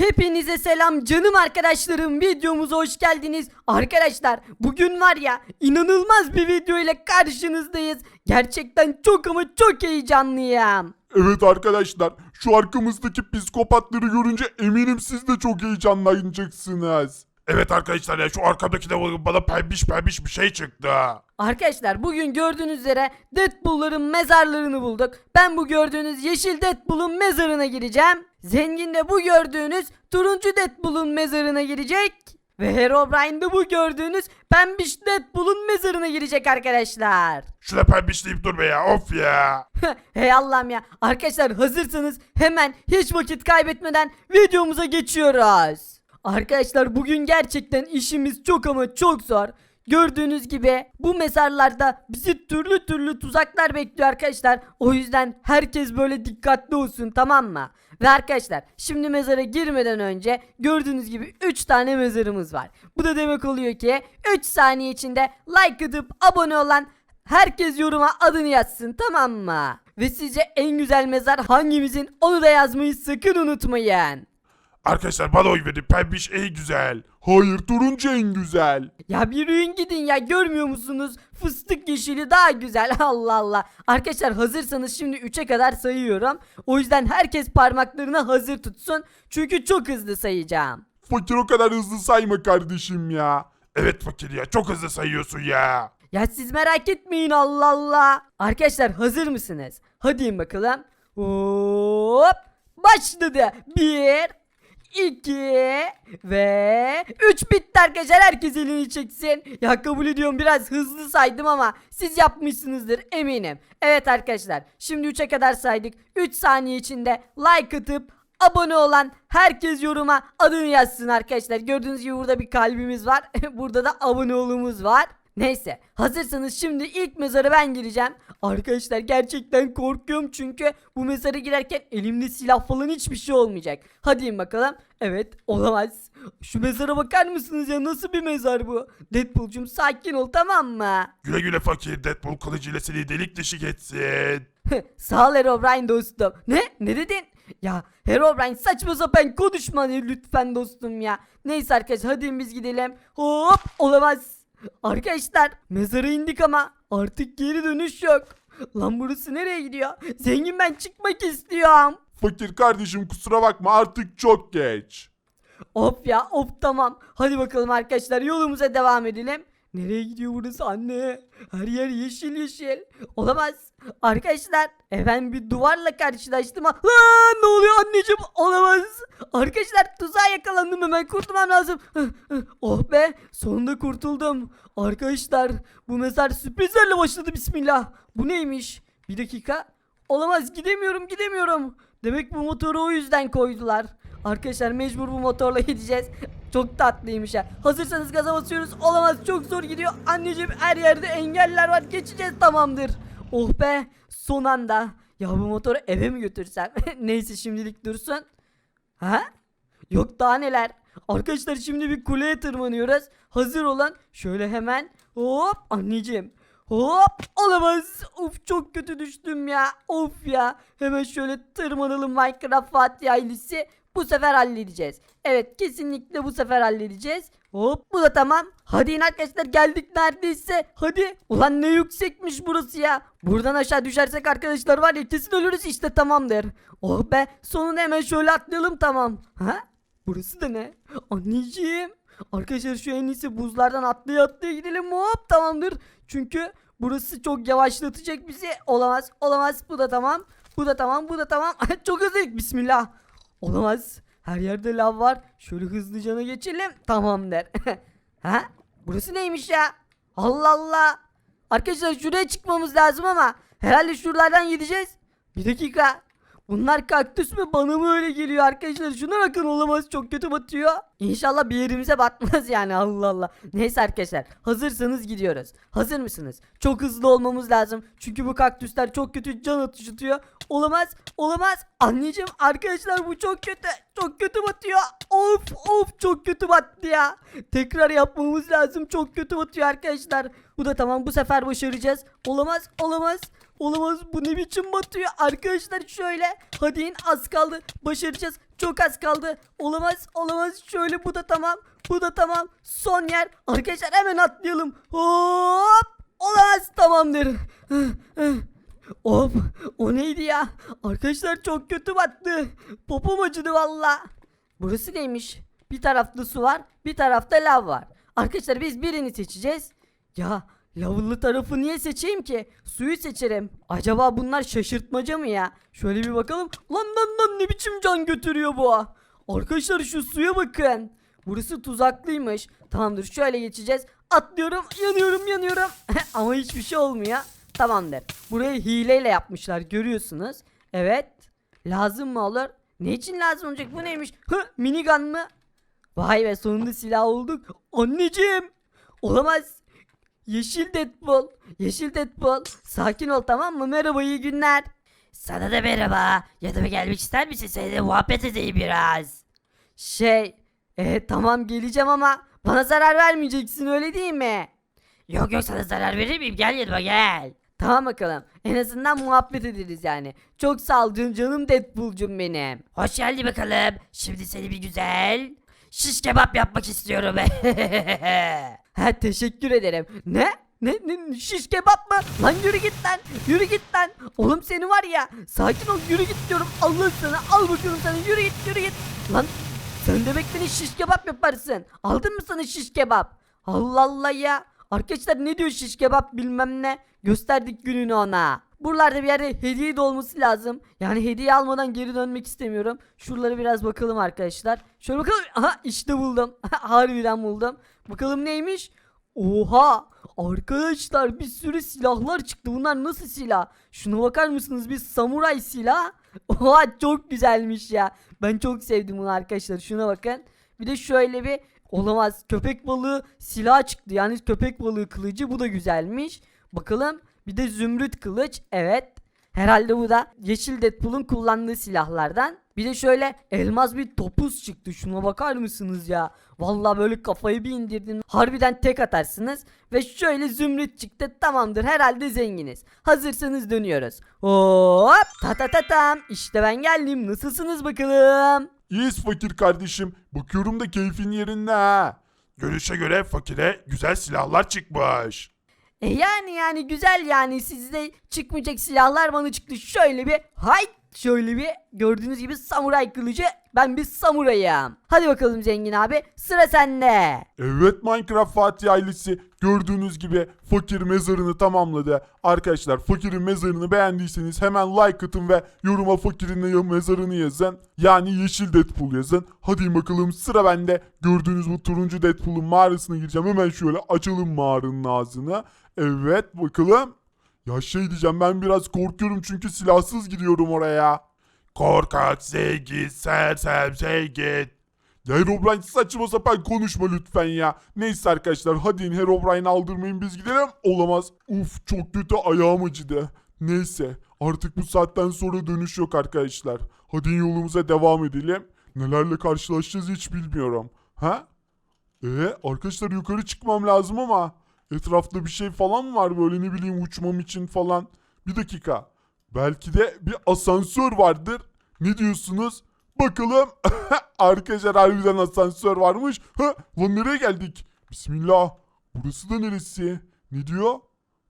Hepinize selam canım arkadaşlarım videomuza hoş geldiniz. Arkadaşlar bugün var ya inanılmaz bir video ile karşınızdayız. Gerçekten çok ama çok heyecanlıyım. Evet arkadaşlar şu arkamızdaki psikopatları görünce eminim siz de çok heyecanlanacaksınız. Evet arkadaşlar ya şu arkamdaki de bana pembiş pembiş bir şey çıktı. Arkadaşlar bugün gördüğünüz üzere Deadpool'ların mezarlarını bulduk. Ben bu gördüğünüz yeşil Deadpool'un mezarına gireceğim. Zengin de bu gördüğünüz turuncu Deadpool'un mezarına girecek. Ve Herobrine de bu gördüğünüz pembiş Deadpool'un mezarına girecek arkadaşlar. Şuna pembiş deyip durma ya of ya. hey Allah'ım ya. Arkadaşlar hazırsanız hemen hiç vakit kaybetmeden videomuza geçiyoruz. Arkadaşlar bugün gerçekten işimiz çok ama çok zor. Gördüğünüz gibi bu mezarlarda bizi türlü türlü tuzaklar bekliyor arkadaşlar. O yüzden herkes böyle dikkatli olsun tamam mı? Ve arkadaşlar şimdi mezara girmeden önce gördüğünüz gibi 3 tane mezarımız var. Bu da demek oluyor ki 3 saniye içinde like atıp abone olan Herkes yoruma adını yazsın tamam mı? Ve sizce en güzel mezar hangimizin onu da yazmayı sakın unutmayın. Arkadaşlar bana oy verin pembiş en güzel. Hayır turuncu en güzel. Ya bir yürüyün gidin ya görmüyor musunuz? Fıstık yeşili daha güzel Allah Allah. Arkadaşlar hazırsanız şimdi 3'e kadar sayıyorum. O yüzden herkes parmaklarını hazır tutsun. Çünkü çok hızlı sayacağım. Fakir o kadar hızlı sayma kardeşim ya. Evet fakir ya çok hızlı sayıyorsun ya. Ya siz merak etmeyin Allah Allah. Arkadaşlar hazır mısınız? Hadi bakalım. Hop. Başladı. Bir. 2 ve 3 bitti arkadaşlar herkes elini çeksin. Ya kabul ediyorum biraz hızlı saydım ama siz yapmışsınızdır eminim. Evet arkadaşlar şimdi 3'e kadar saydık. 3 saniye içinde like atıp abone olan herkes yoruma adını yazsın arkadaşlar. Gördüğünüz gibi burada bir kalbimiz var. burada da abone olumuz var. Neyse hazırsanız şimdi ilk mezara ben gireceğim. Arkadaşlar gerçekten korkuyorum çünkü bu mezara girerken elimde silah falan hiçbir şey olmayacak. Hadi bakalım. Evet olamaz. Şu mezara bakar mısınız ya nasıl bir mezar bu? Deadpool'cum sakin ol tamam mı? Güle güle fakir Deadpool kılıcıyla seni delik deşik etsin. Sağ ol Herobrine dostum. Ne? Ne dedin? Ya Herobrine saçma sapan konuşma lütfen dostum ya. Neyse arkadaşlar hadi biz gidelim. Hop olamaz. Arkadaşlar mezara indik ama artık geri dönüş yok. Lan burası nereye gidiyor? Zengin ben çıkmak istiyorum. Fakir kardeşim kusura bakma artık çok geç. Of ya of tamam. Hadi bakalım arkadaşlar yolumuza devam edelim. Nereye gidiyor burası anne? Her yer yeşil yeşil. Olamaz. Arkadaşlar e ben bir duvarla karşılaştım. Ha, Aa, ne oluyor anneciğim? Olamaz. Arkadaşlar tuzağa yakalandım hemen kurtulmam lazım. Oh be sonunda kurtuldum. Arkadaşlar bu mezar sürprizlerle başladı bismillah. Bu neymiş? Bir dakika. Olamaz gidemiyorum gidemiyorum. Demek bu motoru o yüzden koydular. Arkadaşlar mecbur bu motorla gideceğiz. Çok tatlıymış ya. Hazırsanız gaza basıyoruz. Olamaz çok zor gidiyor. Anneciğim her yerde engeller var. Geçeceğiz tamamdır. Oh be son anda. Ya bu motoru eve mi götürsem? Neyse şimdilik dursun. Ha? Yok daha neler. Arkadaşlar şimdi bir kuleye tırmanıyoruz. Hazır olan şöyle hemen hop anneciğim. Hop olamaz. Of çok kötü düştüm ya. Of ya. Hemen şöyle tırmanalım Minecraft Fatih ailesi. Bu sefer halledeceğiz. Evet kesinlikle bu sefer halledeceğiz. Hop bu da tamam. Hadi in arkadaşlar geldik neredeyse. Hadi. Ulan ne yüksekmiş burası ya. Buradan aşağı düşersek arkadaşlar var ya kesin ölürüz işte tamamdır. Oh be sonunda hemen şöyle atlayalım tamam. Ha? Burası da ne? Anneciğim. Arkadaşlar şu en iyisi buzlardan atlaya atlaya gidelim hop tamamdır. Çünkü burası çok yavaşlatacak bizi. Olamaz olamaz bu da tamam. Bu da tamam bu da tamam. çok hızlı bismillah. Olamaz. Her yerde lav var. Şöyle hızlıca geçelim. Tamam der. ha? Burası neymiş ya? Allah Allah. Arkadaşlar şuraya çıkmamız lazım ama herhalde şuralardan gideceğiz. Bir dakika. Bunlar kaktüs mü bana mı öyle geliyor arkadaşlar şuna bakın olamaz çok kötü batıyor. İnşallah bir yerimize batmaz yani Allah Allah. Neyse arkadaşlar hazırsanız gidiyoruz. Hazır mısınız? Çok hızlı olmamız lazım. Çünkü bu kaktüsler çok kötü can atıştırıyor. Olamaz olamaz. Anneciğim arkadaşlar bu çok kötü. Çok kötü batıyor. Of of çok kötü battı ya. Tekrar yapmamız lazım çok kötü batıyor arkadaşlar. Bu da tamam bu sefer başaracağız. Olamaz olamaz. Olamaz bu ne biçim batıyor arkadaşlar şöyle. Hadi in az kaldı. Başaracağız. Çok az kaldı. Olamaz olamaz. Şöyle bu da tamam. Bu da tamam. Son yer. Arkadaşlar hemen atlayalım. Hop. Olamaz tamamdır. Hop o neydi ya? Arkadaşlar çok kötü battı. Popom acıdı valla. Burası neymiş? Bir tarafta su var, bir tarafta lav var. Arkadaşlar biz birini seçeceğiz. Ya lavlı tarafı niye seçeyim ki? Suyu seçerim. Acaba bunlar şaşırtmaca mı ya? Şöyle bir bakalım. Lan lan lan ne biçim can götürüyor bu? Arkadaşlar şu suya bakın. Burası tuzaklıymış. Tamamdır şöyle geçeceğiz. Atlıyorum yanıyorum yanıyorum. Ama hiçbir şey olmuyor. Tamamdır. Burayı hileyle yapmışlar görüyorsunuz. Evet. Lazım mı olur? Ne için lazım olacak bu neymiş? Hı minigun mı? Vay be sonunda silah olduk. Anneciğim. Olamaz. Yeşil Deadpool. Yeşil Deadpool. Sakin ol tamam mı? Merhaba iyi günler. Sana da merhaba. Yanıma gelmek ister misin? Seninle muhabbet edeyim biraz. Şey. E, tamam geleceğim ama bana zarar vermeyeceksin öyle değil mi? Yok yok sana zarar verir miyim? Gel yanıma gel. Tamam bakalım. En azından muhabbet ederiz yani. Çok sağ ol can- canım Deadpool'cum benim. Hoş geldin bakalım. Şimdi seni bir güzel şiş kebap yapmak istiyorum. He teşekkür ederim. Ne? Ne, ne şiş kebap mı? Lan yürü git lan. Yürü git lan. Oğlum seni var ya. Sakin ol yürü git diyorum. Allah sana al bakalım sana yürü git yürü git. Lan sen demek beni şiş kebap yaparsın. Aldın mı sana şiş kebap? Allah Allah ya. Arkadaşlar ne diyor şiş kebap bilmem ne. Gösterdik gününü ona. Buralarda bir yerde hediye de olması lazım. Yani hediye almadan geri dönmek istemiyorum. Şuralara biraz bakalım arkadaşlar. Şöyle bakalım. Aha işte buldum. Harbiden buldum. Bakalım neymiş? Oha! Arkadaşlar bir sürü silahlar çıktı. Bunlar nasıl silah? Şuna bakar mısınız? Bir samuray silah. Oha çok güzelmiş ya. Ben çok sevdim bunu arkadaşlar. Şuna bakın. Bir de şöyle bir olamaz. Köpek balığı silah çıktı. Yani köpek balığı kılıcı. Bu da güzelmiş. Bakalım. Bir de zümrüt kılıç. Evet. Herhalde bu da Yeşil Deadpool'un kullandığı silahlardan. Bir de şöyle elmas bir topuz çıktı. Şuna bakar mısınız ya? Vallahi böyle kafayı bir indirdim. Harbiden tek atarsınız. Ve şöyle zümrüt çıktı. Tamamdır herhalde zenginiz. Hazırsanız dönüyoruz. Hop ta ta ta tam. İşte ben geldim. Nasılsınız bakalım? İyiyiz fakir kardeşim. Bakıyorum da keyfin yerinde ha. Görüşe göre fakire güzel silahlar çıkmış. E yani yani güzel yani sizde çıkmayacak silahlar bana çıktı. Şöyle bir hay şöyle bir gördüğünüz gibi samuray kılıcı ben bir samurayım. Hadi bakalım zengin abi sıra sende. Evet Minecraft Fatih ailesi gördüğünüz gibi fakir mezarını tamamladı. Arkadaşlar fakirin mezarını beğendiyseniz hemen like atın ve yoruma fakirin mezarını yazın. Yani yeşil Deadpool yazın. Hadi bakalım sıra bende. Gördüğünüz bu turuncu Deadpool'un mağarasına gireceğim. Hemen şöyle açalım mağaranın ağzını. Evet bakalım. Ya şey diyeceğim ben biraz korkuyorum çünkü silahsız gidiyorum oraya. Korkak zengin sersem zengin. Ya Herobrine saçma sapan konuşma lütfen ya. Neyse arkadaşlar hadi in Herobrine'i aldırmayın biz gidelim. Olamaz. Uf çok kötü ayağım acıdı. Neyse artık bu saatten sonra dönüş yok arkadaşlar. Hadi yolumuza devam edelim. Nelerle karşılaşacağız hiç bilmiyorum. Ha? Ee arkadaşlar yukarı çıkmam lazım ama etrafta bir şey falan var böyle ne bileyim uçmam için falan. Bir dakika. Belki de bir asansör vardır. Ne diyorsunuz? Bakalım. Arkadaşlar harbiden asansör varmış. Ha, lan nereye geldik? Bismillah. Burası da neresi? Ne diyor?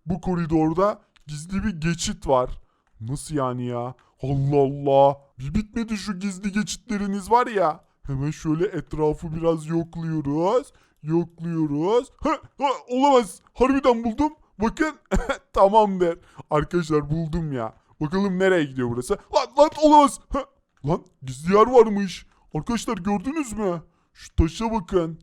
Bu koridorda gizli bir geçit var. Nasıl yani ya? Allah Allah. Bir bitmedi şu gizli geçitleriniz var ya. Hemen şöyle etrafı biraz yokluyoruz. Yokluyoruz. Ha, ha, olamaz. Harbiden buldum. Bakın. Tamamdır. Arkadaşlar buldum ya. Bakalım nereye gidiyor burası. Lan lan olamaz. Ha, lan gizli yer varmış. Arkadaşlar gördünüz mü? Şu taşa bakın.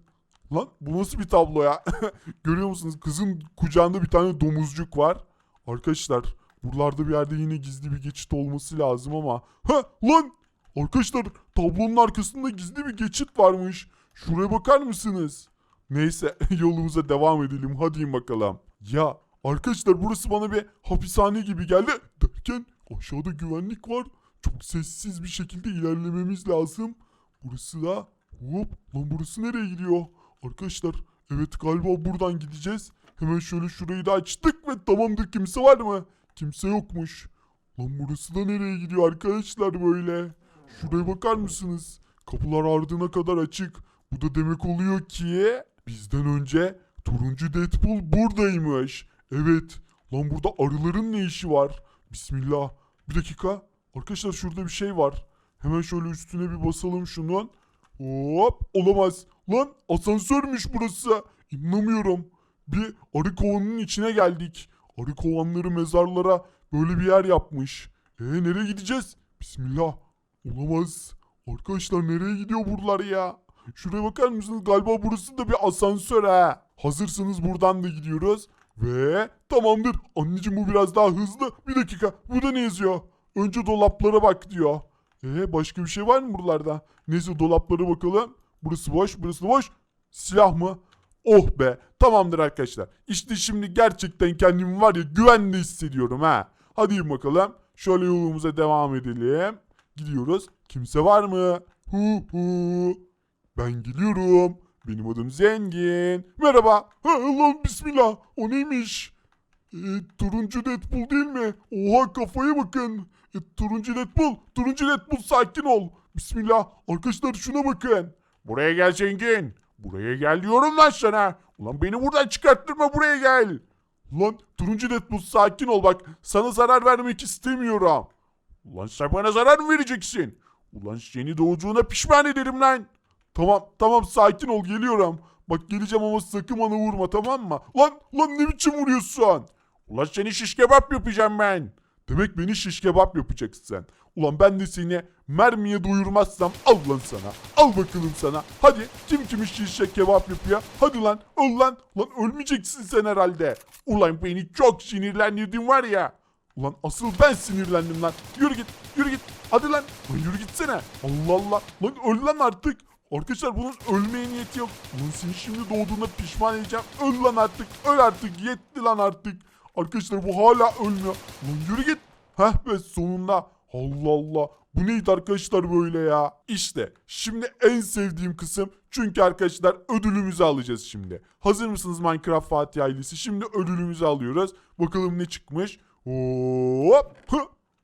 Lan bu nasıl bir tablo ya? Görüyor musunuz? Kızın kucağında bir tane domuzcuk var. Arkadaşlar buralarda bir yerde yine gizli bir geçit olması lazım ama. Ha lan! Arkadaşlar tablonun arkasında gizli bir geçit varmış. Şuraya bakar mısınız? Neyse yolumuza devam edelim. Hadi bakalım. Ya arkadaşlar burası bana bir hapishane gibi geldi. Derken aşağıda güvenlik var. Çok sessiz bir şekilde ilerlememiz lazım. Burası da hop lan burası nereye gidiyor? Arkadaşlar evet galiba buradan gideceğiz. Hemen şöyle şurayı da açtık ve tamamdır kimse var mı? kimse yokmuş. Lan burası da nereye gidiyor arkadaşlar böyle? Şuraya bakar mısınız? Kapılar ardına kadar açık. Bu da demek oluyor ki bizden önce turuncu Deadpool buradaymış. Evet. Lan burada arıların ne işi var? Bismillah. Bir dakika. Arkadaşlar şurada bir şey var. Hemen şöyle üstüne bir basalım şunun. Hop olamaz. Lan asansörmüş burası. İnanamıyorum. Bir arı kovanının içine geldik. Arı kovanları mezarlara böyle bir yer yapmış. E nereye gideceğiz? Bismillah. Olamaz. Arkadaşlar nereye gidiyor buralar ya? Şuraya bakar mısınız? Galiba burası da bir asansör ha. Hazırsanız buradan da gidiyoruz. Ve tamamdır. Anneciğim bu biraz daha hızlı. Bir dakika. Burada ne yazıyor? Önce dolaplara bak diyor. Ee başka bir şey var mı buralarda? Neyse dolaplara bakalım. Burası boş, burası boş. Silah mı? Oh be. Tamamdır arkadaşlar. İşte şimdi gerçekten kendimi var ya güvende hissediyorum ha. Hadi bakalım. Şöyle yolumuza devam edelim. Gidiyoruz. Kimse var mı? Hu hu. Ben geliyorum. Benim adım Zengin. Merhaba. Ha, lan bismillah. O neymiş? E, turuncu Deadpool değil mi? Oha kafaya bakın. E, turuncu Deadpool. Turuncu Deadpool sakin ol. Bismillah. Arkadaşlar şuna bakın. Buraya gel Zengin. Buraya gel diyorum lan sana. Ulan beni buradan çıkarttırma buraya gel. Ulan turuncu Deadpool sakin ol bak. Sana zarar vermek istemiyorum. Ulan sen bana zarar mı vereceksin? Ulan seni doğduğuna pişman ederim lan. Tamam tamam sakin ol geliyorum. Bak geleceğim ama sakın bana vurma tamam mı? Lan lan ne biçim vuruyorsun? Ulan seni şiş kebap yapacağım ben. Demek beni şiş kebap yapacaksın sen. Ulan ben de seni mermiye doyurmazsam al lan sana. Al bakalım sana. Hadi kim kimi şiş kebap yapıyor? Hadi lan öl lan. Lan ölmeyeceksin sen herhalde. Ulan beni çok sinirlendirdin var ya. Ulan asıl ben sinirlendim lan. Yürü git, yürü git. Hadi lan. Lan yürü gitsene. Allah Allah. Lan öl lan artık. Arkadaşlar bunun ölmeye niyeti yok. Ulan seni şimdi doğduğuna pişman edeceğim. Öl lan artık. Öl artık. Yetti lan artık. Arkadaşlar bu hala ölmüyor. Lan yürü git. Heh be sonunda. Allah Allah. Bu neydi arkadaşlar böyle ya? İşte şimdi en sevdiğim kısım. Çünkü arkadaşlar ödülümüzü alacağız şimdi. Hazır mısınız Minecraft Fatih ailesi? Şimdi ödülümüzü alıyoruz. Bakalım ne çıkmış. Hop.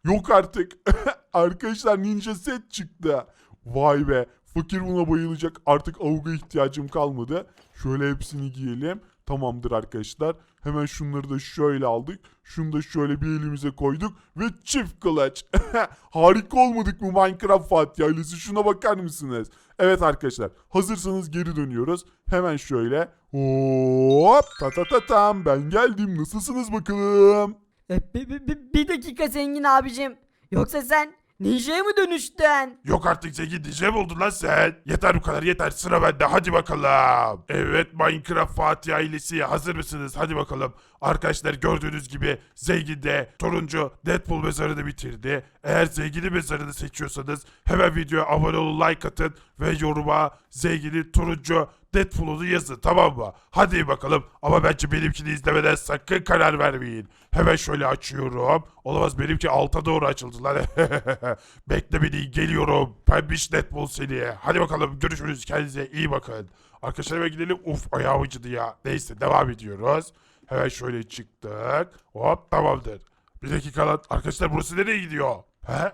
Yok artık. arkadaşlar ninja set çıktı. Vay be. Fakir buna bayılacak. Artık avuga ihtiyacım kalmadı. Şöyle hepsini giyelim. Tamamdır arkadaşlar. Hemen şunları da şöyle aldık. Şunu da şöyle bir elimize koyduk. Ve çift kılıç. Harika olmadık mı Minecraft Fatih ailesi? Şuna bakar mısınız? Evet arkadaşlar. Hazırsanız geri dönüyoruz. Hemen şöyle. Hop. Ta ta ta tam. Ben geldim. Nasılsınız bakalım? E, bi- bi- bi- bir dakika zengin abicim. Yoksa sen ninja'ya mı dönüştün? Yok artık zengin DJ mi oldun lan sen? Yeter bu kadar yeter sıra bende hadi bakalım. Evet Minecraft Fatih ailesi hazır mısınız? Hadi bakalım. Arkadaşlar gördüğünüz gibi zengin de turuncu Deadpool mezarını bitirdi. Eğer zenginin mezarını seçiyorsanız hemen videoya abone olun like atın ve yoruma zenginin turuncu Deadpool'unu yazın tamam mı? Hadi bakalım ama bence benimkini izlemeden sakın karar vermeyin. Hemen şöyle açıyorum. Olamaz benimki alta doğru açıldı lan. Bekle beni geliyorum. Pembiş Deadpool seni. Hadi bakalım görüşürüz kendinize iyi bakın. Arkadaşlar eve gidelim. Uf ayağım acıdı ya. Neyse devam ediyoruz. Hemen şöyle çıktık. Hop tamamdır. Bir dakika lan. Arkadaşlar burası nereye gidiyor? He?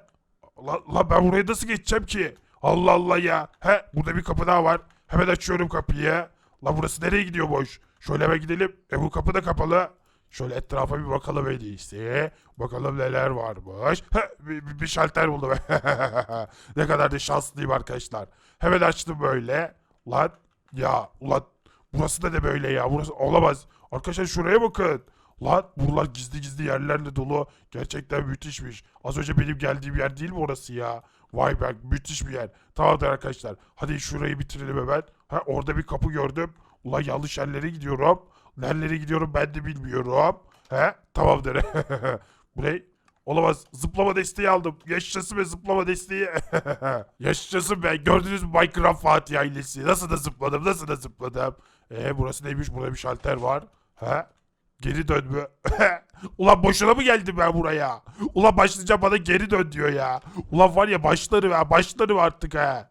Lan, lan ben buraya nasıl geçeceğim ki? Allah Allah ya. He burada bir kapı daha var. Hemen açıyorum kapıyı. Lan burası nereye gidiyor boş? Şöyle hemen gidelim. E bu kapı da kapalı. Şöyle etrafa bir bakalım en iyisi. Bakalım neler varmış. Bir, bir- bir şalter buldum. ne kadar da şanslıyım arkadaşlar. Hemen açtım böyle. Lan ya ulan burası da ne böyle ya? Burası olamaz. Arkadaşlar şuraya bakın. Lan buralar gizli gizli yerlerle dolu. Gerçekten müthişmiş. Az önce benim geldiğim yer değil mi orası ya? Vay be müthiş bir yer. Tamamdır arkadaşlar. Hadi şurayı bitirelim hemen. Ha orada bir kapı gördüm. Ulan yanlış yerlere gidiyorum. Nerelere gidiyorum ben de bilmiyorum. He tamamdır. Bu ne? Olamaz. Zıplama desteği aldım. Yaşasın be zıplama desteği. Yaşasın be. Gördünüz mü Minecraft Fatih ailesi? Nasıl da zıpladım, nasıl da zıpladım. Ee burası neymiş? Burada bir şalter var. He? Geri dön mü? Ulan boşuna mı geldim ben buraya? Ulan başlayacağım bana geri dön diyor ya. Ulan var ya başları ya başları artık he.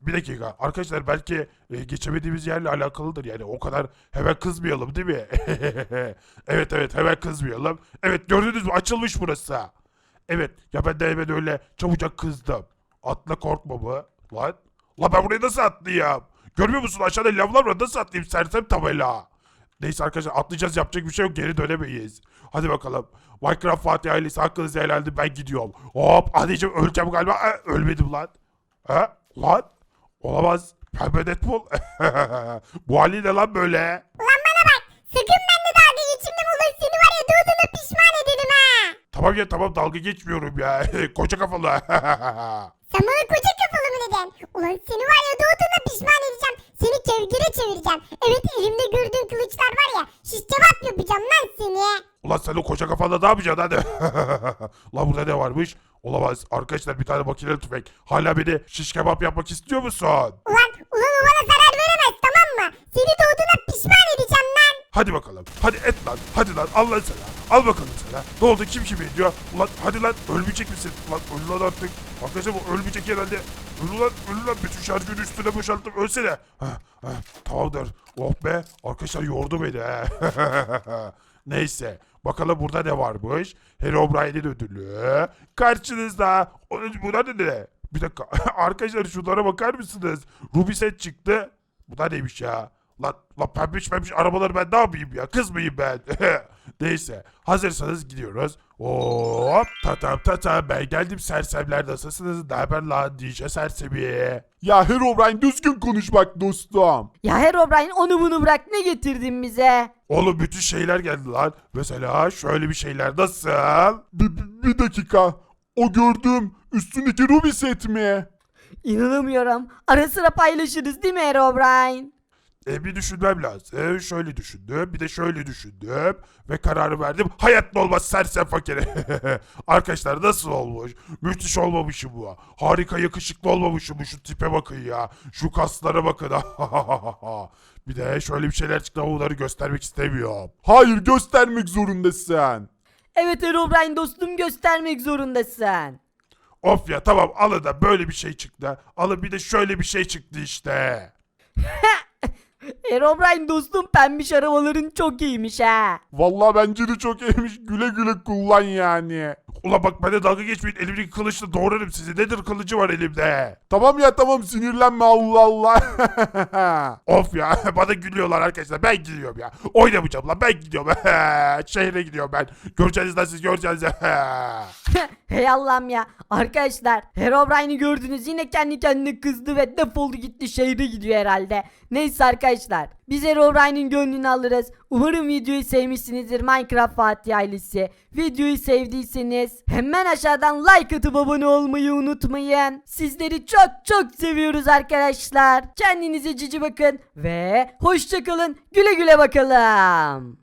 Bir dakika arkadaşlar belki e, geçemediğimiz yerle alakalıdır yani o kadar hemen kızmayalım değil mi? evet evet hemen kızmayalım. Evet gördünüz mü açılmış burası. Evet ya ben de hemen öyle çabucak kızdım. Atla korkma mı? Lan. Lan ben buraya nasıl atlayayım? Görmüyor musun aşağıda lavlar var nasıl atlayayım sersem tabela. Neyse arkadaşlar atlayacağız yapacak bir şey yok geri dönemeyiz. Hadi bakalım. Minecraft Fatih ailesi hakkınızı helaldi ben gidiyorum. Hop anneciğim öleceğim galiba. Aa, ölmedim lan. Ha? Lan? Olamaz. Pembe Deadpool. Bu hali ne lan böyle? Ulan bana bak. Sakın benimle dalga geçimde bulun. Seni var ya doğduğuna pişman ederim ha. Tamam ya tamam dalga geçmiyorum ya. Koca kafalı. Sen bana koca kafalı mı dedin? Ulan seni var ya doğduğuna pişman edeceğim. Seni kevgire çevireceğim. Evet elimde gördüğün kılıçlar var ya. Şiş cevap yapacağım lan seni. Ulan sen o koca kafalı ne yapacaksın hadi. Lan burada ne varmış? Olamaz. Arkadaşlar bir tane makineli tüfek. Hala beni şiş kebap yapmak istiyor musun? Ulan, ulan o bana zarar veremez tamam mı? Seni doğduğuna pişman edeceğim. Hadi bakalım. Hadi et lan. Hadi lan. Al sana. Al bakalım sana. Ne oldu? Kim kimi ediyor? Ulan hadi lan. Ölmeyecek misin? Ulan öl lan artık. Arkadaşlar bu ölmeyecek herhalde. Öl lan. Öl lan. Bütün şarjını üstüne boşalttım. Ölsene. Heh, heh, tamamdır. Oh be. Arkadaşlar yordu beni. Neyse. Bakalım burada ne varmış? Herobrine'in ödülü. Karşınızda. Bunlar ne ne? Bir dakika. Arkadaşlar şunlara bakar mısınız? Ruby set çıktı. Bu da neymiş ya? Lan, lan pembiş pembiş arabaları ben ne yapayım ya? Kız mıyım ben? Neyse. Hazırsanız gidiyoruz. Hop. Tatam tatam ben geldim sersemler nasılsınız? Ne haber lan DJ sersemi? Ya Herobrine düzgün konuş bak dostum. Ya Herobrine onu bunu bırak ne getirdin bize? Oğlum bütün şeyler geldi lan. Mesela şöyle bir şeyler nasıl? Bir, bir dakika. O gördüğüm üstündeki Ruby set mi? İnanamıyorum. Ara sıra paylaşırız değil mi Herobrine? E, bir düşünmem lazım. E, şöyle düşündüm. Bir de şöyle düşündüm. Ve kararı verdim. Hayatta olmaz sersem fakiri. Arkadaşlar nasıl olmuş? Müthiş olmamış mı bu? Harika yakışıklı olmamış mı? Şu tipe bakın ya. Şu kaslara bakın. bir de şöyle bir şeyler çıktı ama bunları göstermek istemiyorum. Hayır göstermek zorundasın. Evet Herobrine dostum göstermek zorundasın. Of ya tamam alın da böyle bir şey çıktı. Alın bir de şöyle bir şey çıktı işte. Herobrine dostum pembiş arabaların çok iyiymiş ha. Vallahi bence de çok iyiymiş. Güle güle kullan yani. Ula bak bana dalga geçmeyin. Elimdeki kılıçla doğrarım sizi. Nedir kılıcı var elimde? Tamam ya tamam sinirlenme Allah Allah. of ya bana gülüyorlar arkadaşlar. Ben gidiyorum ya. Oynamayacağım lan ben gidiyorum. Şehre gidiyorum ben. Göreceğiniz lan siz göreceğiniz. Hey Allah'ım ya. Arkadaşlar Herobrine'i gördünüz yine kendi kendine kızdı ve defoldu gitti şehre gidiyor herhalde. Neyse arkadaşlar biz Herobrine'in gönlünü alırız. Umarım videoyu sevmişsinizdir Minecraft Fatih ailesi. Videoyu sevdiyseniz hemen aşağıdan like atıp abone olmayı unutmayın. Sizleri çok çok seviyoruz arkadaşlar. Kendinize cici bakın ve hoşçakalın güle güle bakalım.